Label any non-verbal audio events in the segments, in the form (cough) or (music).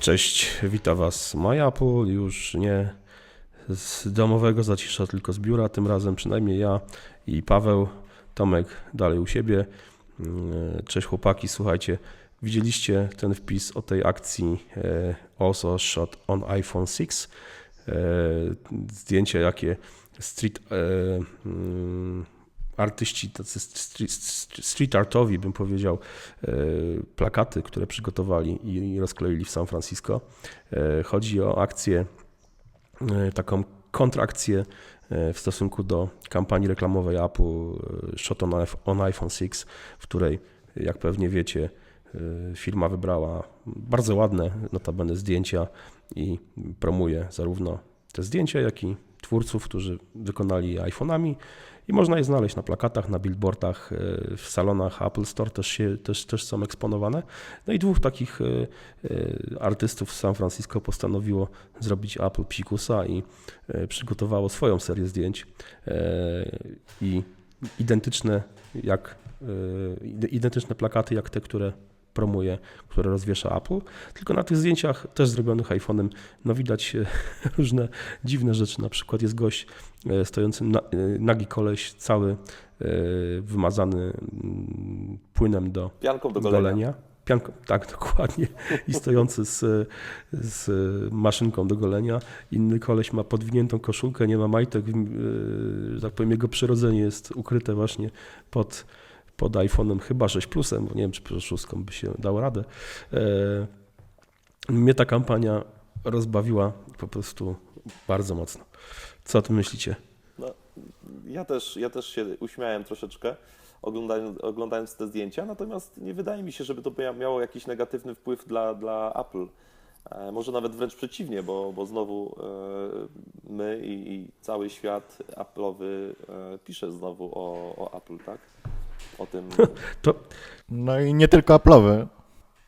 Cześć, witam Was. MyApple, już nie z domowego zacisza, tylko z biura, tym razem przynajmniej ja i Paweł, Tomek dalej u siebie. Mm, Cześć chłopaki, słuchajcie, widzieliście ten wpis o tej akcji e, Also Shot on iPhone 6, E, zdjęcia jakie street e, mm, artyści, tacy street, artowi bym powiedział, e, plakaty, które przygotowali i rozkleili w San Francisco. E, Chodzi o akcję, e, taką kontrakcję w stosunku do kampanii reklamowej Apple Shot on on iPhone 6, w której, jak pewnie wiecie, firma wybrała bardzo ładne notabene zdjęcia i promuje zarówno te zdjęcia, jak i twórców, którzy wykonali iPhone'ami i można je znaleźć na plakatach, na billboardach, e, w salonach Apple Store też, się, też, też są eksponowane. No i dwóch takich e, e, artystów z San Francisco postanowiło zrobić Apple psikusa i przygotowało swoją serię zdjęć i identyczne jak ide- identyczne plakaty jak te, które promuje, które rozwiesza Apple, tylko na tych zdjęciach też zrobionych iPhone'em no widać e, (laughs) różne dziwne rzeczy, na przykład jest gość e, stojący na, e, nagi koleś cały wymazany płynem do Pianką do golenia. golenia. Pianką, tak, (laughs) dokładnie. I stojący z, z maszynką do golenia. Inny koleś ma podwiniętą koszulkę, nie ma majtek, że tak powiem, jego przyrodzenie jest ukryte właśnie pod, pod iPhone'em chyba 6 Plusem, bo nie wiem, czy przez 6 by się dało radę. E, Mnie ta kampania rozbawiła po prostu bardzo mocno. Co o tym myślicie? Ja też, ja też się uśmiałem troszeczkę oglądając, oglądając te zdjęcia, natomiast nie wydaje mi się, żeby to mia- miało jakiś negatywny wpływ dla, dla Apple. E, Może nawet wręcz przeciwnie, bo, bo znowu e, my i, i cały świat Apple'owy pisze znowu o, o Apple, tak? O tym, (laughs) To, No i nie tylko Apple'owy.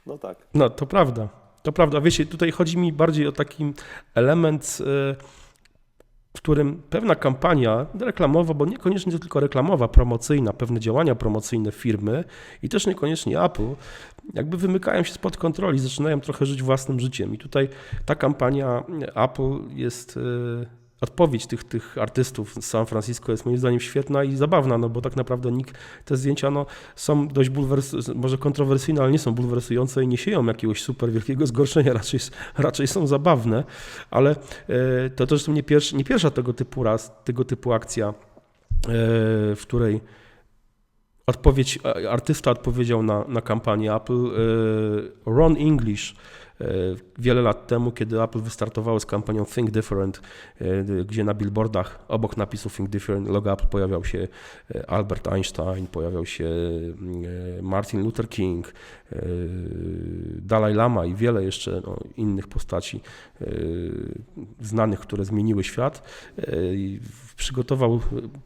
no tak. No, to prawda. To prawda. Wiecie, tutaj chodzi mi bardziej o taki element, e, w którym pewna kampania reklamowa, bo niekoniecznie tylko reklamowa, promocyjna, pewne działania promocyjne firmy i też niekoniecznie Apple, jakby wymykają się spod kontroli, zaczynają trochę żyć własnym życiem. I tutaj ta kampania Apple jest. E, Odpowiedź tych, tych artystów z San Francisco jest moim zdaniem świetna i zabawna, no bo tak naprawdę nikt, te zdjęcia no, są dość bulwers- może kontrowersyjne, ale nie są bulwersujące i nie sieją jakiegoś super wielkiego zgorszenia, (laughs) raczej, raczej są zabawne, ale e, to też nie, pierwszy, nie pierwsza tego typu raz, tego typu akcja, e, w której odpowiedź, a- artysta odpowiedział na, na kampanię Apple. e, Ron English e, wiele lat temu, kiedy Apple wystartowało z kampanią Think Different, e, gdzie na billboardach obok napisu Think Different logo Apple pojawiał się e, Albert Einstein, pojawiał się e, Martin Luther King, e, Dalai Lama i wiele jeszcze no, innych postaci e, znanych, które zmieniły świat. I Przygotował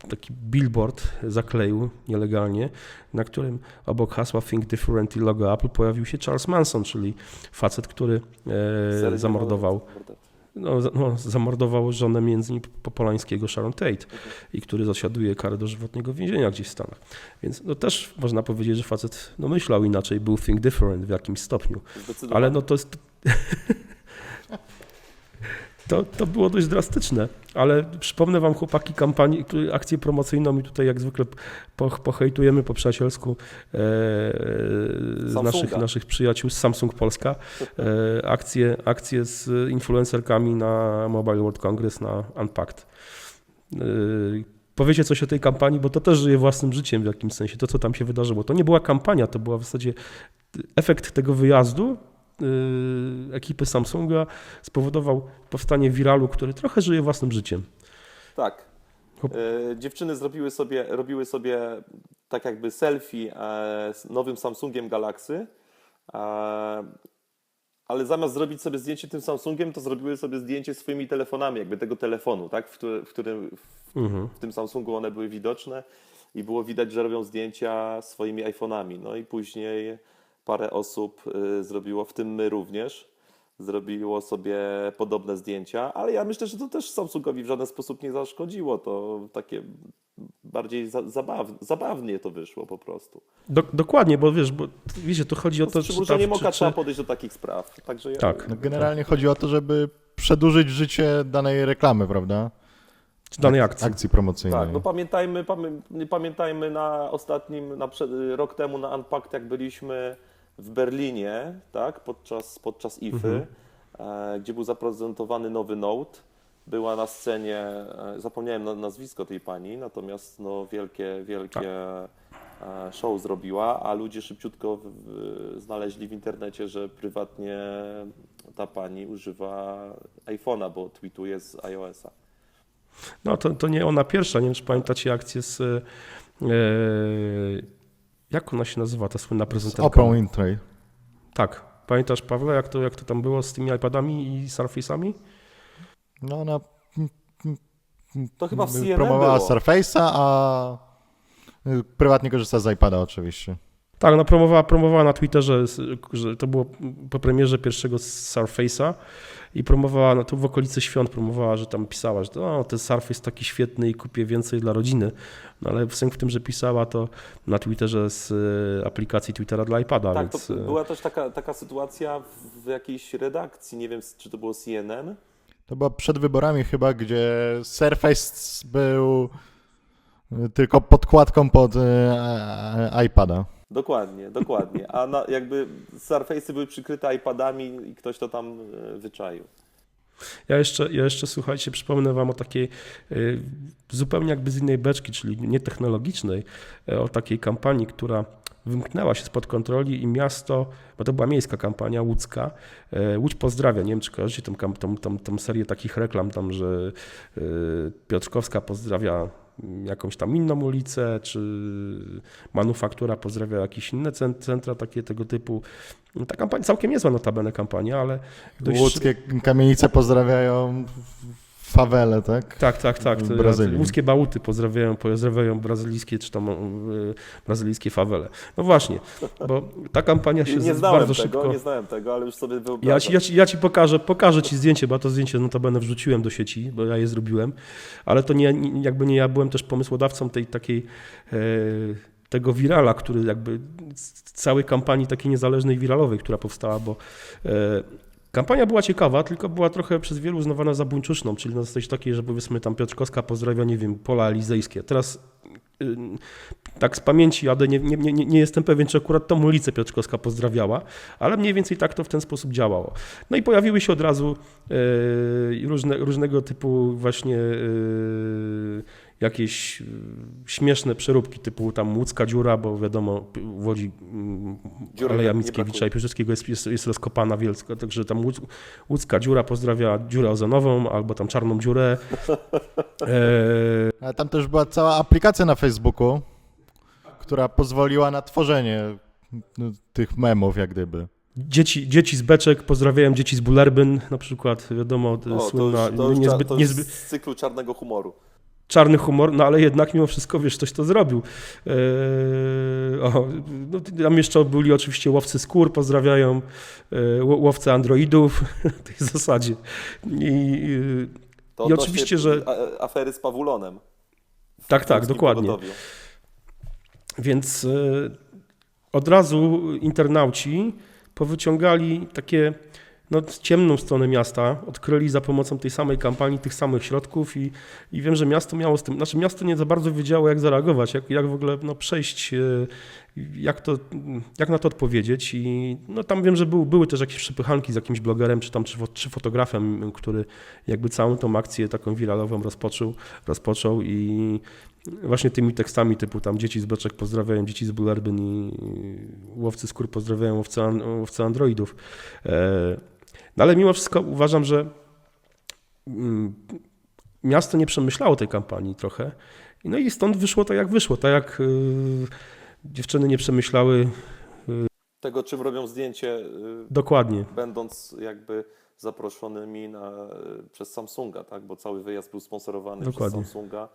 taki billboard, zakleił nielegalnie, na którym obok hasła Think Different i logo Apple pojawił się Charles Manson, czyli facet, który zamordował. No, no, zamordował żonę między innymi Popolańskiego Sharon Tate i który zasiaduje karę dożywotniego więzienia gdzieś w Stanach. Więc no, też można powiedzieć, że facet no, myślał inaczej, był think different w jakimś stopniu. Ale no to jest... (laughs) To, to było dość drastyczne, ale przypomnę wam chłopaki kampanię, akcję promocyjną i tutaj jak zwykle po, pohejtujemy po przyjacielsku e, z naszych, naszych przyjaciół z Samsung Polska e, akcję, akcję z influencerkami na Mobile World Congress na Unpacked. E, Powiecie coś o tej kampanii, bo to też żyje własnym życiem w jakimś sensie, to co tam się wydarzyło. To nie była kampania, to była w zasadzie efekt tego wyjazdu ekipy Samsunga spowodował powstanie wiralu, który trochę żyje własnym życiem. Tak. E, Dziewczyny zrobiły sobie, robiły sobie tak jakby selfie e, z nowym Samsungiem Galaxy, e, ale zamiast zrobić sobie zdjęcie tym Samsungiem, to zrobiły sobie zdjęcie swoimi telefonami, jakby tego telefonu, tak? w, którym, w, którym, Mhm. w tym Samsungu one były widoczne i było widać, że robią zdjęcia swoimi iPhone'ami. No i później parę osób y, zrobiło, w tym my również, zrobiło sobie podobne zdjęcia, ale ja myślę, że to też Samsungowi w żaden sposób nie zaszkodziło. To takie bardziej za, zabaw, zabawnie to wyszło po prostu. Do, dokładnie, bo wiesz, bo wiecie, tu chodzi o to, Z czy, przymrużeniem ta- oka czy, trzeba czy, podejść do takich spraw. Także ja, Tak. No, generalnie chodzi o to, żeby przedłużyć życie danej reklamy, prawda? czy danej akcji. Akcji promocyjnej. Tak, no pamiętajmy, pamię, pamiętajmy na ostatnim, na przed, rok temu na Unpacked, jak byliśmy w Berlinie, tak, podczas, podczas IFY, e, gdzie był zaprezentowany nowy Note. Była na scenie, e, zapomniałem na, nazwisko tej pani, natomiast no, wielkie, wielkie e, show zrobiła, a ludzie szybciutko znaleźli w internecie, że prywatnie ta pani używa iPhone'a, bo tweetuje z iOS-a. No to, to nie ona pierwsza, nie wiem, czy pamiętacie akcję z... Jak ona się nazywa, ta słynna Z prezenterka? Oprah Winfrey. Tak. Pamiętasz, Pawle, jak to, jak to tam było z tymi iPadami i Surface'ami? No ona To chyba w CNN promowała było. Surface'a, a y, prywatnie korzysta z iPada oczywiście. Tak, no promowała, promowała na Twitterze, że to było po premierze pierwszego Surface'a i promowała, no to w okolicy świąt promowała, że tam pisała, że to, o, ten Surface taki świetny i kupię więcej dla rodziny. No ale sęk w tym, że pisała to na Twitterze z e, aplikacji Twittera dla iPada, Tak, więc... to e, była też taka, taka sytuacja w- jakiejś redakcji, nie wiem czy to było CNN. To była przed wyborami chyba, gdzie Surface był tylko podkładką pod e, iPada. Dokładnie, dokładnie. A na, jakby Surface'y były przykryte iPadami i ktoś to tam e, wyczaił. Ja jeszcze, ja jeszcze, słuchajcie, przypomnę wam o takiej y, zupełnie jakby z innej beczki, czyli nie technologicznej, y, o takiej kampanii, która wymknęła się spod kontroli i miasto, bo to była miejska kampania łódzka, Łódź pozdrawia, nie wiem czy kojarzycie tą, tą, tą, tą serię takich reklam tam, że Piotrkowska pozdrawia jakąś tam inną ulicę, czy manufaktura pozdrawia jakieś inne cen- centra takie tego typu. Ta kampania całkiem niezła notabene kampania, ale dość Łódzkie kamienice pozdrawiają fawele, tak? Tak, tak, tak. W To Brazylii. Łódzkie bałuty pozdrawiają, pozdrawiają brazylijskie czy tam y, brazylijskie fawele. No właśnie, bo ta kampania się Nie znałem bardzo tego, szybko... nie znałem tego, ale już sobie wyobrażam. Ja ci, ja, ci, ja ci pokażę, pokażę ci zdjęcie, bo to zdjęcie notabene wrzuciłem do sieci, bo ja je zrobiłem, ale to nie, jakby nie ja byłem też pomysłodawcą tej takiej e, tego wirala, który jakby z całej kampanii takiej niezależnej wiralowej, która powstała, bo e, kampania była ciekawa, tylko była trochę przez wielu uznawana za buńczuszną, czyli na zasadzie takiej, że powiedzmy tam Piotrkowska pozdrawia, nie wiem, pola elizejskie. Teraz y, tak z pamięci jadę, nie, nie, nie, nie jestem pewien, czy akurat tą ulicę Piotrkowska pozdrawiała, ale mniej więcej tak to w ten sposób działało. No i pojawiły się od razu e, różne, różnego typu właśnie e, jakieś e, śmieszne przeróbki typu tam łódzka dziura, bo wiadomo w Łodzi mm, Dziury Aleja Mickiewicza i Piłsudskiego jest, jest, jest rozkopana wielka, także tam łódz, łódzka dziura pozdrawia dziurę ozonową albo tam czarną dziurę. (laughs) E, Ale tam też była cała aplikacja na Facebooku, która pozwoliła na tworzenie no, tych memów, jak gdyby. Dzieci, dzieci z beczek pozdrawiają dzieci z Bullerbyn, na przykład, wiadomo, O, to słynna, już, to już, niezbyt, to już niezbyt, z cyklu czarnego humoru. Czarny humor, no ale jednak mimo wszystko, wiesz, ktoś to zrobił. Eee, o, no, tam jeszcze byli oczywiście łowcy skór, pozdrawiają ło- łowcy androidów (laughs) w tej zasadzie. I, To I oczywiście, że- Afery z Pawulonem. tak, tak, dokładnie. Więc od razu internauci powyciągali takie no, ciemną stronę miasta, odkryli za pomocą tej samej kampanii tych samych środków i, i wiem, że miasto miało z tym, znaczy miasto nie za bardzo wiedziało jak zareagować, jak, jak w ogóle no, przejść, e, jak, to, jak na to odpowiedzieć i no, tam wiem, że był, były też jakieś przepychanki z jakimś blogerem czy tam czy, czy fotografem, który jakby całą tą akcję taką wiralową rozpoczął, rozpoczął i właśnie tymi tekstami typu tam dzieci z beczek pozdrawiają dzieci z Bullerbyn i łowcy skór pozdrawiają łowcy, łowcy androidów. E, No ale mimo wszystko uważam, że mm, miasto nie przemyślało tej kampanii trochę. No i stąd wyszło tak jak wyszło, tak jak y, dziewczyny nie przemyślały Tego, czym robią zdjęcie, y, dokładnie. będąc jakby zaproszonymi na, przez Samsunga, tak? bo cały wyjazd był sponsorowany Dokładnie. przez Samsunga.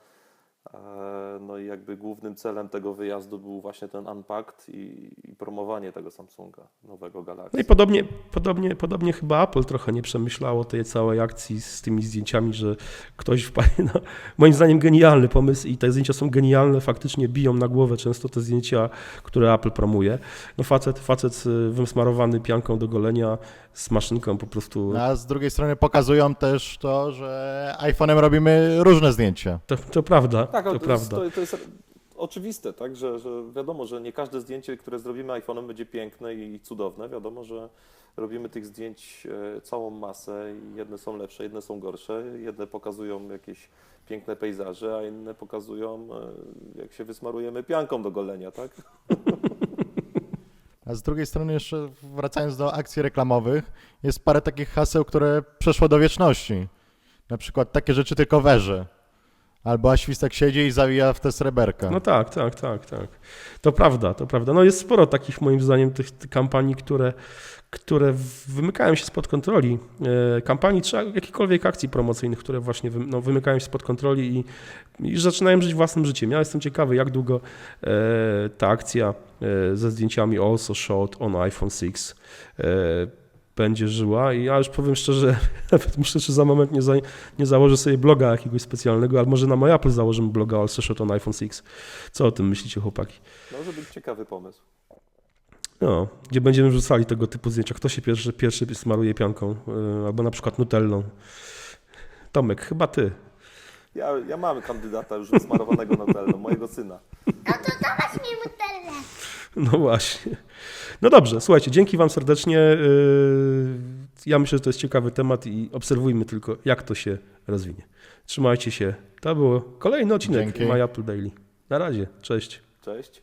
E, No i jakby głównym celem tego wyjazdu był właśnie ten Unpacked i, i promowanie tego Samsunga, nowego Galaxy. No i podobnie, podobnie, podobnie chyba Apple trochę nie przemyślało tej całej akcji z tymi zdjęciami, że ktoś wpadnie na, moim zdaniem, genialny pomysł i te zdjęcia są genialne, faktycznie biją na głowę często te zdjęcia, które Apple promuje. No facet, facet y, wysmarowany pianką do golenia z maszynką po prostu, A z drugiej strony pokazują też to, że iPhone'em robimy różne zdjęcia. to, to prawda, Tak, to ale to, jest, prawda. to, to jest oczywiste, tak, że, że wiadomo, że nie każde zdjęcie, które zrobimy iPhone'em będzie piękne i cudowne. Wiadomo, że robimy tych zdjęć e, całą masę i jedne są lepsze, jedne są gorsze. Jedne pokazują jakieś piękne pejzaże, a inne pokazują, e, jak się wysmarujemy pianką do golenia, tak? A z drugiej strony jeszcze wracając do akcji reklamowych, jest parę takich haseł, które przeszło do wieczności. Na przykład takie rzeczy tylko weże. Albo Aświstek siedzi i zawija w te sreberka. No tak, tak, tak, tak. To prawda, to prawda. No jest sporo takich moim zdaniem tych, kampanii, które, które wymykają się spod kontroli. E, kampanii czy jakichkolwiek akcji promocyjnych, które właśnie no, wymykają się spod kontroli i, i zaczynają żyć własnym życiem. Ja jestem ciekawy, jak długo e, ta akcja e, ze zdjęciami also shot on iPhone 6 e, będzie żyła i ja już powiem szczerze, (laughs) nawet myślę, że za moment nie, za, nie założę sobie bloga jakiegoś specjalnego, ale może na My Apple założymy bloga also shot on iPhone 6. Co o tym myślicie, chłopaki? Może być ciekawy pomysł. No, gdzie będziemy wrzucali tego typu zdjęcia. Kto się pierwszy, pierwszy smaruje pianką, yy, albo na przykład nutellą. Tomek, chyba ty. Ja, ja mam kandydata już wysmarowanego na telno, mojego syna. No to dawać mi mutelle. No właśnie. No dobrze, słuchajcie, dzięki wam serdecznie. Yy, Ja myślę, że to jest ciekawy temat i obserwujmy tylko, jak to się rozwinie. Trzymajcie się. To był kolejny odcinek Dzięki. My Apple Daily. Na razie, cześć. Cześć.